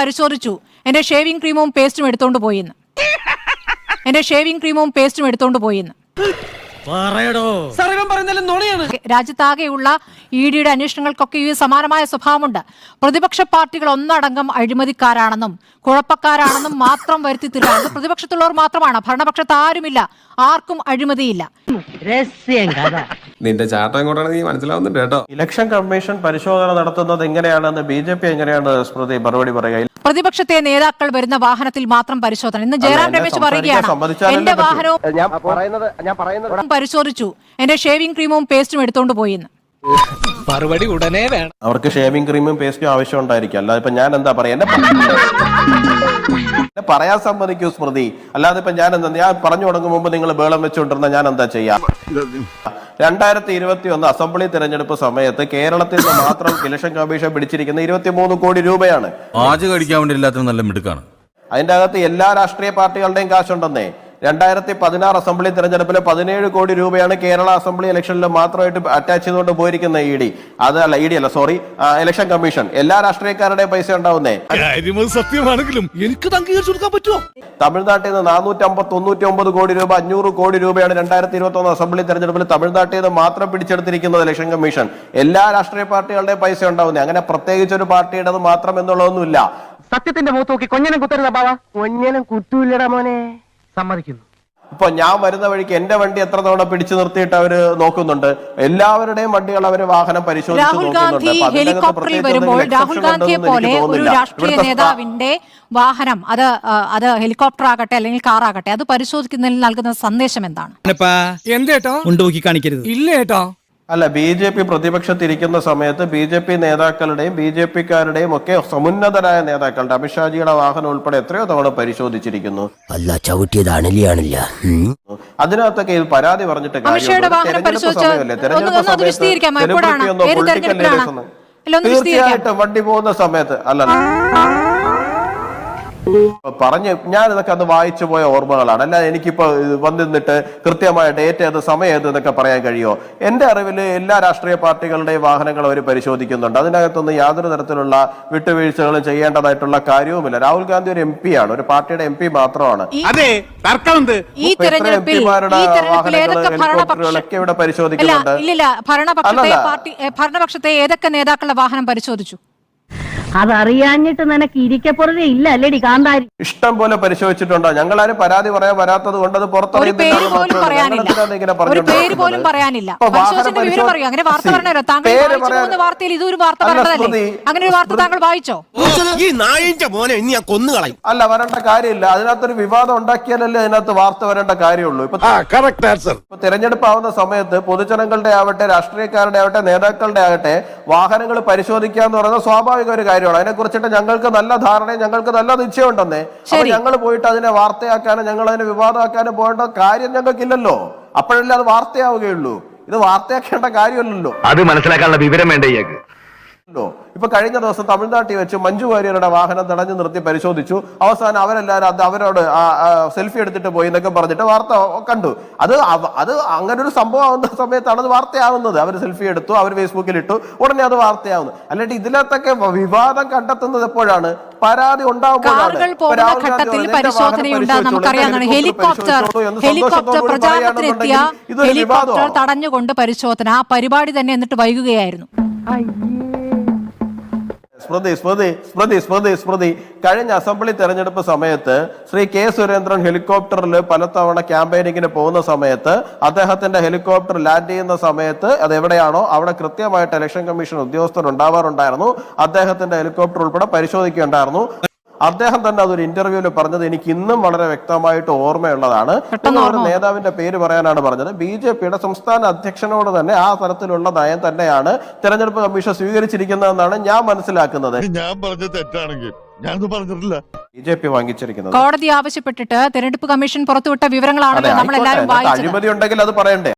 പരിശോധിച്ചു. എന്റെ ഷേവിംഗ് ക്രീമും പേസ്റ്റും എടുത്തോണ്ട് പോയിന്ന്. എന്റെ ഷേവിംഗ് ക്രീമും പേസ്റ്റും എടുത്തോണ്ട് പോയിന്ന്. രാജ്യത്താകെയുള്ള ഇ ഡിയുടെ അന്വേഷണങ്ങൾക്കൊക്കെ ഈ സമാനമായ സ്വഭാവമുണ്ട്. പ്രതിപക്ഷ പാർട്ടികൾ ഒന്നടങ്കം അഴിമതിക്കാരാണെന്നും കുഴപ്പക്കാരാണെന്നും മാത്രം വരുത്തി തീരുക പ്രതിപക്ഷത്തുള്ളവർ മാത്രമാണ്. ഭരണപക്ഷത്ത് ആരുമില്ല. ആർക്കും അഴിമതിയില്ല. നിന്റെ ചാട്ടം എങ്ങോട്ടാണ് നീ മനസ്സിലാവുന്നുണ്ട് കേട്ടോ. ഇലക്ഷൻ കമ്മീഷൻ പരിശോധന നടത്തുന്നത് എങ്ങനെയാണെന്ന് ബി ജെ പി എങ്ങനെയാണ് സ്മൃതി മറുപടി പറയുക. പ്രതിപക്ഷത്തെ നേതാക്കൾ വരുന്ന വാഹനത്തിൽ മാത്രം പരിശോധന. ഇന്ന് ജയറാം രമേശ് പറയുകയാണ് എന്റെ വാഹനവും ഞാൻ പറയുന്നത് ഞാൻ പറയുന്നത് പരിശോധിച്ചു. എന്റെ ഷേവിംഗ് ക്രീമും പേസ്റ്റും എടുത്തോണ്ട് പോയിന്ന് മറുപടി ഉടനെ വേണം. അവർക്ക് ഷേവിംഗ് ക്രീമും പേസ്റ്റും ആവശ്യം ഉണ്ടായിരിക്കും. അല്ലാതെ ഇപ്പൊ ഞാൻ എന്താ പറയാ? എന്നെ പറയാൻ സമ്മതിക്കൂ സ്മൃതി. അല്ലാതെ ഇപ്പൊ ഞാൻ എന്താ ഞാൻ പറഞ്ഞു തുടങ്ങും മുമ്പ് നിങ്ങൾ ബേളം വെച്ചുകൊണ്ടിരുന്ന ഞാൻ എന്താ ചെയ്യാ? രണ്ടായിരത്തി ഇരുപത്തി ഒന്ന് അസംബ്ലി തെരഞ്ഞെടുപ്പ് സമയത്ത് കേരളത്തിൽ നിന്ന് മാത്രം ഇലക്ഷൻ കമ്മീഷൻ പിടിച്ചിരിക്കുന്ന ഇരുപത്തിമൂന്ന് കോടി രൂപയാണ്. വേണ്ടി ഇല്ലാത്ത നല്ല മിടുക്കാണ്. അതിന്റെ അകത്ത് എല്ലാ രാഷ്ട്രീയ പാർട്ടികളുടെയും കാശുണ്ടെന്നേ. രണ്ടായിരത്തി പതിനാറ് അസംബ്ലി തെരഞ്ഞെടുപ്പിൽ പതിനേഴ് കോടി രൂപയാണ് കേരള അസംബ്ലി ഇലക്ഷനിൽ മാത്രമായിട്ട് അറ്റാച്ച് ചെയ്തുകൊണ്ട് പോയിരിക്കുന്ന ഇ ഡി. അതല്ല ഇ ഡി അല്ല സോറി ഇലക്ഷൻ കമ്മീഷൻ എല്ലാ രാഷ്ട്രീയക്കാരുടെയും പൈസ ഉണ്ടാവുന്നേ. സത്യമാണെങ്കിലും എനിക്ക് കൊടുക്കാൻ പറ്റുമോ? തമിഴ്നാട്ടിൽ നിന്ന് നാനൂറ്റി അമ്പത്തി തൊണ്ണൂറ്റി ഒമ്പത് കോടി രൂപ അഞ്ഞൂറ് കോടി രൂപയാണ് രണ്ടായിരത്തി ഇരുപത്തി ഒന്ന് അസംബ്ലി തെരഞ്ഞെടുപ്പിൽ തമിഴ്നാട്ടിൽ നിന്ന് മാത്രം പിടിച്ചെടുത്തിരിക്കുന്നത് ഇലക്ഷൻ കമ്മീഷൻ എല്ലാ രാഷ്ട്രീയ പാർട്ടികളുടെയും പൈസ ഉണ്ടാവുന്നേ. അങ്ങനെ പ്രത്യേകിച്ച് ഒരു പാർട്ടിയുടേത് മാത്രം എന്നുള്ളതൊന്നുമില്ല. സത്യത്തിന്റെ മുഖത്ത് നോക്കി കൊഞ്ഞനം കുത്തരുതാ ബാവ. കൊഞ്ഞനം കുത്തൂല്ലടാ മോനെ. സമ്മതിക്കുന്നു. ഇപ്പൊ ഞാൻ വരുന്ന വഴിക്ക് എന്റെ വണ്ടി എത്ര തവണ പിടിച്ചു നിർത്തിയിട്ട് അവർ നോക്കുന്നുണ്ട്? എല്ലാവരുടെയും വണ്ടികൾ അവർ വാഹനം പരിശോധിച്ച് രാഹുൽ നോക്കുന്നുണ്ട്. ഗാന്ധി ഹെലികോപ്റ്ററിൽ വരുമ്പോൾ രാഹുൽ ഗാന്ധിയെ പോലെ ഒരു രാഷ്ട്രീയ ഇവിടുത്തെ നേതാവിന്റെ വാഹനം അത് അത് ഹെലികോപ്റ്റർ ആകട്ടെ അല്ലെങ്കിൽ കാർ ആകട്ടെ അത് പരിശോധിക്കുന്നതിൽ നൽകുന്ന സന്ദേശം എന്താണ്? എന്തേട്ടോ? കാണിക്കരുത്. ഇല്ലേട്ടോ? അല്ല ബി ജെ പി പ്രതിപക്ഷത്തിരിക്കുന്ന സമയത്ത് ബി ജെ പി നേതാക്കളുടെയും ബി ജെ പിക്കാരുടെയും ഒക്കെ സമുന്നതരായ നേതാക്കളുടെ അമിത്ഷാജിയുടെ വാഹനം ഉൾപ്പെടെ എത്രയോ തവണ പരിശോധിച്ചിരിക്കുന്നു. അല്ല ചവിട്ടിയതാണില്ല അണലിയാണില്ല. അതിനകത്തൊക്കെ ഇത് പരാതി പറഞ്ഞിട്ട് തെരഞ്ഞെടുപ്പ് സമയമല്ലേ? സമയത്ത്. തീർച്ചയായിട്ടും വണ്ടി പോകുന്ന സമയത്ത് അല്ല പറഞ്ഞ് ഞാൻ ഇതൊക്കെ അന്ന് വായിച്ചു പോയ ഓർമ്മകളാണ്. അല്ല എനിക്കിപ്പോ വന്നിരുന്നിട്ട് കൃത്യമായ ഡേറ്റ് ഏത് സമയം ഏത് എന്നൊക്കെ പറയാൻ കഴിയുമോ? എന്റെ അറിവിൽ എല്ലാ രാഷ്ട്രീയ പാർട്ടികളുടെയും വാഹനങ്ങൾ അവർ പരിശോധിക്കുന്നുണ്ട്. അതിനകത്തൊന്നും യാതൊരു തരത്തിലുള്ള വിട്ടുവീഴ്ചകളും ചെയ്യേണ്ടതായിട്ടുള്ള കാര്യവുമില്ല. രാഹുൽ ഗാന്ധി ഒരു എം പി ആണ്. ഒരു പാർട്ടിയുടെ എം പി മാത്രമാണ്. എം ഏതൊക്കെ ഹെലികോപ്റ്ററുകളൊക്കെ ഇവിടെ പരിശോധിക്കുന്നുണ്ട്. ഇല്ല ഇല്ലില്ല. ഭരണപക്ഷത്തെ പാർട്ടി ഭരണപക്ഷത്തെ ഏതൊക്കെ നേതാക്കളുടെ വാഹനം പരിശോധിച്ചു? അതറിയാഞ്ഞിട്ട് നിനക്ക് ഇരിക്കപ്പുറതേ ഇല്ല അല്ലേടി കാന്താരി. ഇഷ്ടം പോലെ പരിശോധിച്ചിട്ടുണ്ടോ? ഞങ്ങൾ ആരും പരാതി പറയാൻ വരാത്തത് കൊണ്ട് അത് ഒരു പേര് പോലും പറയാനില്ല. ഒരു പേര് പോലും പറയാനില്ല. പരിശോധന വിവരം പറയൂ. അങ്ങനെ വാർത്ത പറഞ്ഞല്ലോ താങ്കൾ പേര് വായിച്ചു പറയാൻ- പോകുന്ന വാർത്തയിൽ ഇതൊരു വാർത്ത അല്ല, പറഞ്ഞതല്ലേ? സ്മൃതി, അങ്ങനെ ഒരു വാർത്ത താങ്കൾ വായിച്ചോ? ഈ നായിന്റെ മോനെ ഇനി ഞാൻ കൊന്നു കളയും. അല്ല വരേണ്ട കാര്യമില്ല. അതിനകത്തൊരു വിവാദം ഉണ്ടാക്കിയാലല്ലേ അതിനകത്ത് വാർത്ത വരേണ്ട കാര്യമുള്ളൂ. ഇപ്പൊ തെരഞ്ഞെടുപ്പ് ആവുന്ന സമയത്ത് പൊതുജനങ്ങളുടെ ആവട്ടെ രാഷ്ട്രീയക്കാരുടെ ആവട്ടെ നേതാക്കളുടെ ആകട്ടെ വാഹനങ്ങൾ പരിശോധിക്കുക എന്ന് പറയുന്നത് സ്വാഭാവിക ഒരു കാര്യമാണ്. അതിനെ കുറിച്ചിട്ട് ഞങ്ങൾക്ക് നല്ല ധാരണയും ഞങ്ങൾക്ക് നല്ല നിശ്ചയമുണ്ടെന്നേ. അപ്പൊ ഞങ്ങൾ പോയിട്ട് അതിനെ വാർത്തയാക്കാനും ഞങ്ങൾ അതിനെ വിവാദമാക്കാനും പോകേണ്ട കാര്യം ഞങ്ങൾക്കില്ലല്ലോ. അപ്പോഴല്ലേ അത് വാർത്തയാവുകയുള്ളൂ. ഇത് വാർത്തയാക്കേണ്ട കാര്യമല്ലല്ലോ. അത് മനസ്സിലാക്കാനുള്ള വിവരം വേണ്ട ഇയാൾക്ക് ഇപ്പൊ കഴിഞ്ഞ ദിവസം തമിഴ്നാട്ടിൽ വെച്ച് മഞ്ജു വാര്യരുടെ വാഹനം തടഞ്ഞു നിർത്തി പരിശോധിച്ചു. അവസാനം അവരെല്ലാവരും അത് അവരോട് സെൽഫി എടുത്തിട്ട് പോയി എന്നൊക്കെ പറഞ്ഞിട്ട് വാർത്ത കണ്ടു. അത് അത് അങ്ങനെ ഒരു സംഭവം ആവുന്ന സമയത്താണ് അത് വാർത്തയാവുന്നത്. അവർ സെൽഫി എടുത്തു അവർ ഫേസ്ബുക്കിൽ ഇട്ടു ഉടനെ അത് വാർത്തയാവുന്നു. അല്ലെങ്കിൽ ഇതിനകത്തൊക്കെ വിവാദം കണ്ടെത്തുന്നത് എപ്പോഴാണ്? പരാതി ഉണ്ടാവുമ്പോഴാണ്. കാറുകൾ ഇപ്പൊ പോകുന്ന രാഹുൽ ഗാന്ധി ഘട്ടത്തിൽ പറഞ്ഞു, "എന്റെ വാഹനം പരിശോധനയുണ്ട് പരിശോധിച്ചോളൂ, നമുക്കറിയാവുന്നതാണ് എന്റെ ഹെലികോപ്റ്റർ ഹെലികോപ്റ്റർ പ്രചാരണത്തിനെത്തിയ ഹെലികോപ്റ്റർ. തടഞ്ഞുകൊണ്ട് പരിശോധന. ആ പരിപാടി തന്നെ എന്നിട്ട് വൈകുകയായിരുന്നു. സ്മൃതി സ്മൃതി സ്മൃതി സ്മൃതി സ്മൃതി. കഴിഞ്ഞ അസംബ്ലി തെരഞ്ഞെടുപ്പ് സമയത്ത് ശ്രീ കെ സുരേന്ദ്രൻ ഹെലികോപ്റ്ററിൽ പലതവണ ക്യാമ്പയിനിങ്ങിന് പോകുന്ന സമയത്ത് അദ്ദേഹത്തിന്റെ ഹെലികോപ്റ്റർ ലാൻഡ് ചെയ്യുന്ന സമയത്ത് അത് എവിടെയാണോ അവിടെ കൃത്യമായിട്ട് ഇലക്ഷൻ കമ്മീഷൻ ഉദ്യോഗസ്ഥർ ഉണ്ടാവാറുണ്ടായിരുന്നു. അദ്ദേഹത്തിന്റെ ഹെലികോപ്റ്റർ ഉൾപ്പെടെ പരിശോധിക്കുകയുണ്ടായിരുന്നു. അദ്ദേഹം തന്നെ അതൊരു ഇന്റർവ്യൂവിൽ പറഞ്ഞത് എനിക്ക് ഇന്നും വളരെ വ്യക്തമായിട്ട് ഓർമ്മയുള്ളതാണ്. പെട്ടെന്ന് ഒരു നേതാവിന്റെ പേര് പറയാനാണ് പറഞ്ഞത്. ബി ജെ പിയുടെ സംസ്ഥാന അധ്യക്ഷനോട് തന്നെ ആ തരത്തിലുള്ള നയം തന്നെയാണ് തെരഞ്ഞെടുപ്പ് കമ്മീഷൻ സ്വീകരിച്ചിരിക്കുന്നതെന്നാണ് ഞാൻ മനസ്സിലാക്കുന്നത്. ഞാൻ പറഞ്ഞത് തെറ്റാണെങ്കിൽ ഞാനത് പറഞ്ഞിട്ടില്ല. ബി ജെ പി വാങ്ങിച്ചിരിക്കുന്നത്. കോടതി ആവശ്യപ്പെട്ടിട്ട് തെരഞ്ഞെടുപ്പ് കമ്മീഷൻ പുറത്തുവിട്ട വിവരങ്ങളാണ് അഴിമതി ഉണ്ടെങ്കിൽ അത് പറയണ്ടേ?